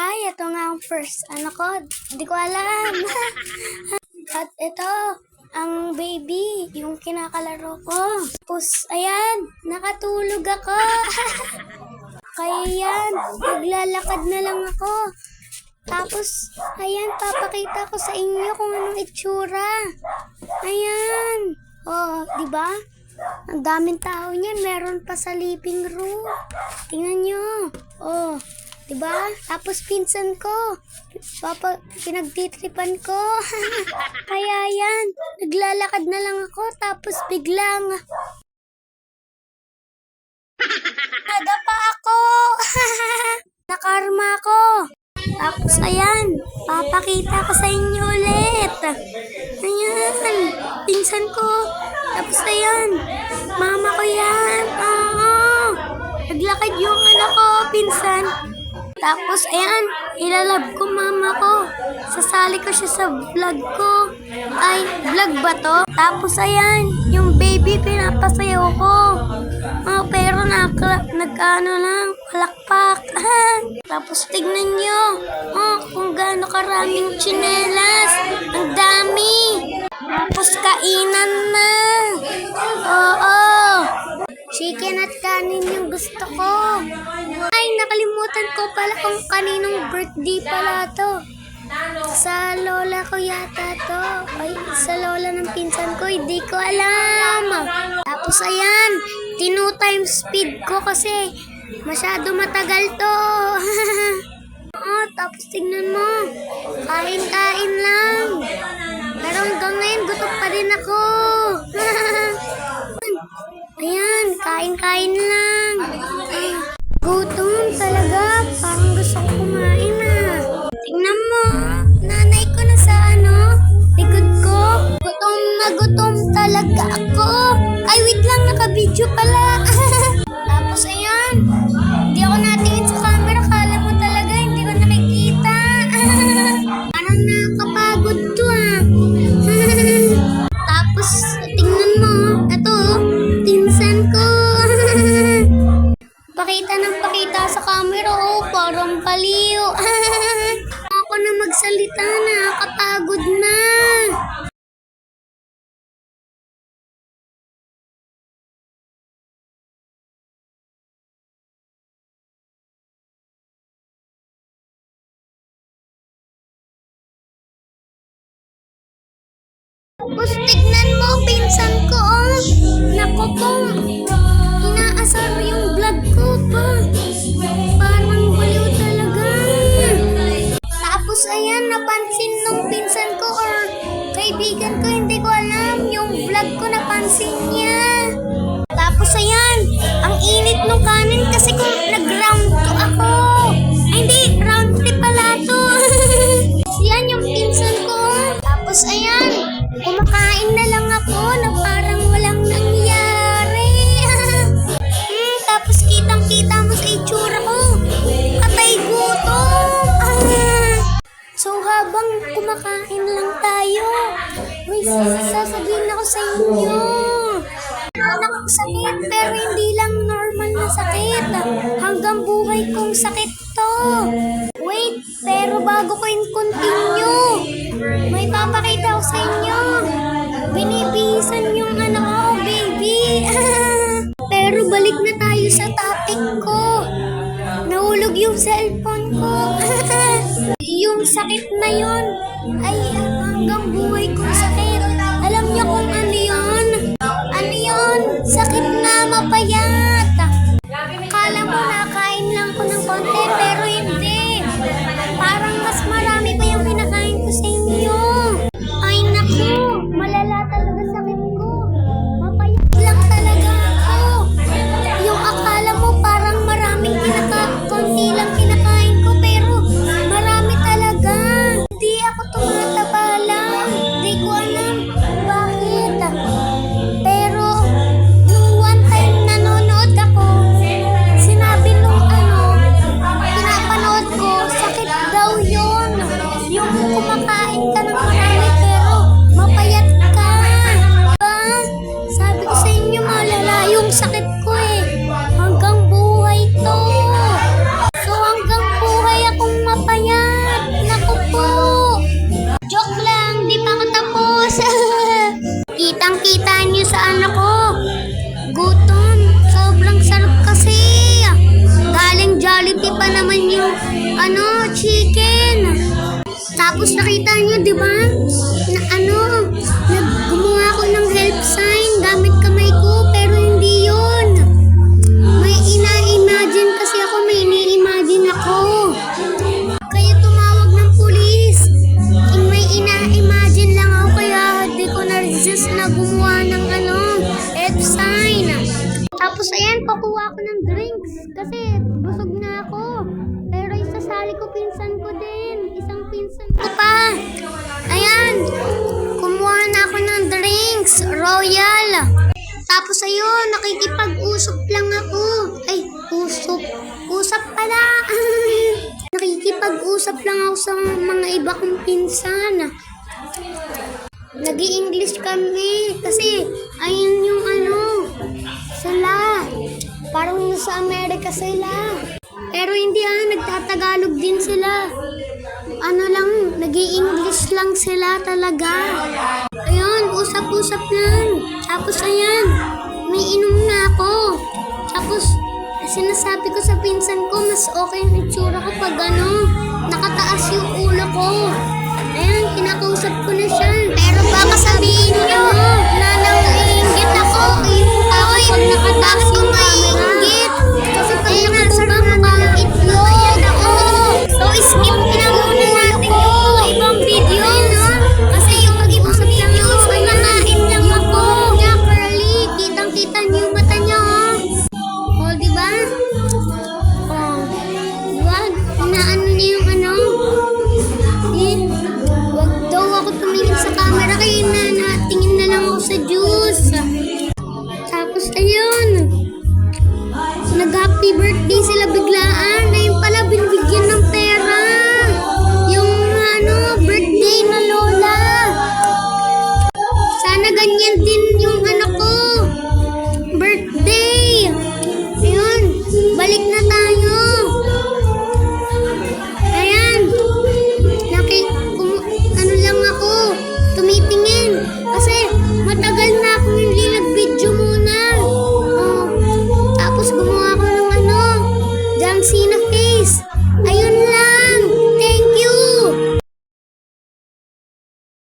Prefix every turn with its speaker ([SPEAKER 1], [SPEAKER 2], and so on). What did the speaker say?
[SPEAKER 1] Hi, ito nga ang first ano ko. Hindi ko alam. At ito, ang baby, yung kinakalaro ko. Tapos, ayan, nakatulog ako. Kaya yan, naglalakad na lang ako. Tapos, ayan, papakita ko sa inyo kung anong itsura. Ayan. Oh, di ba? Ang daming tao niyan, meron pa sa living room. Tingnan nyo. Oh, di ba? Tapos pinsan ko. Papa, pinagtitripan ko. Kaya yan, naglalakad na lang ako, tapos biglang... Nadapa ako! Nakarma ako! Tapos ayan, papakita ko sa inyo ulit. Ayan, pinsan ko. Tapos ayan, mama ko yan. Oo. Naglakad yung anak ko, pinsan. Tapos ayan, ilalab ko mama ko. Sasali ko siya sa vlog ko. Ay, vlog ba to? Tapos ayan, yung baby pinapasayaw ko. Oh, pero naka, nagkano lang, palakpak. Tapos tignan nyo, oh, kung gaano karaming tsinelas. Ang dami. Tapos kainan na. Oo. Chicken at kanin yung gusto ko. Ko pala kung kaninong birthday pala to. Sa lola ko yata to. Ay, sa lola ng pinsan ko, hindi ko alam. Tapos ayan, tinu times speed ko kasi masyado matagal to. oh, tapos tignan mo, kain-kain lang. Pero hanggang ngayon, gutom pa din ako. Ayan, kain-kain lang. Ay, gutom pakita ng pakita sa camera, oh, parang baliw. Ako na magsalita na, kapagod na. Tapos tignan mo, pinsan ko, oh. Naku po, sa inyo. Anak ko sakit, pero hindi lang normal na sakit. Hanggang buhay kong sakit to. Wait, pero bago ko in continue, may papakita ko sa inyo. Binibihisan yung anak ko, baby. pero balik na tayo sa topic ko. Nahulog yung cellphone ko. yung sakit na yon ay hanggang buhay yung sakit ko eh. Hanggang buhay to. So hanggang buhay akong mapayat. Naku po. Joke lang, di pa ako tapos. Kitang-kita niyo sa anak ko. Gutom. Sobrang sarap kasi. Galing Jollibee pa naman yung ano, chicken. Tapos nakita niyo, di ba? Na ano, nag gumawa ako ng help sign. Ako ng drinks kasi busog na ako. Pero isasali ko pinsan ko din. Isang pinsan ko pa. Ayan, kumuha na ako ng drinks. Royal. Tapos ayun, nakikipag-usap lang ako. Ay, usap. Usap pala. nakikipag-usap lang ako sa mga iba kong pinsan. nag english kami kasi Nasa Amerika sila. Pero hindi ah, nagtatagalog din sila. Ano lang, nag english lang sila talaga. Ayun, usap-usap lang. Tapos ayan, may inom na ako. Tapos, sinasabi ko sa pinsan ko, mas okay yung itsura ko pag ano, nakataas yung ulo ko. Ayan, kinakausap ko na siya. Pero baka sabihin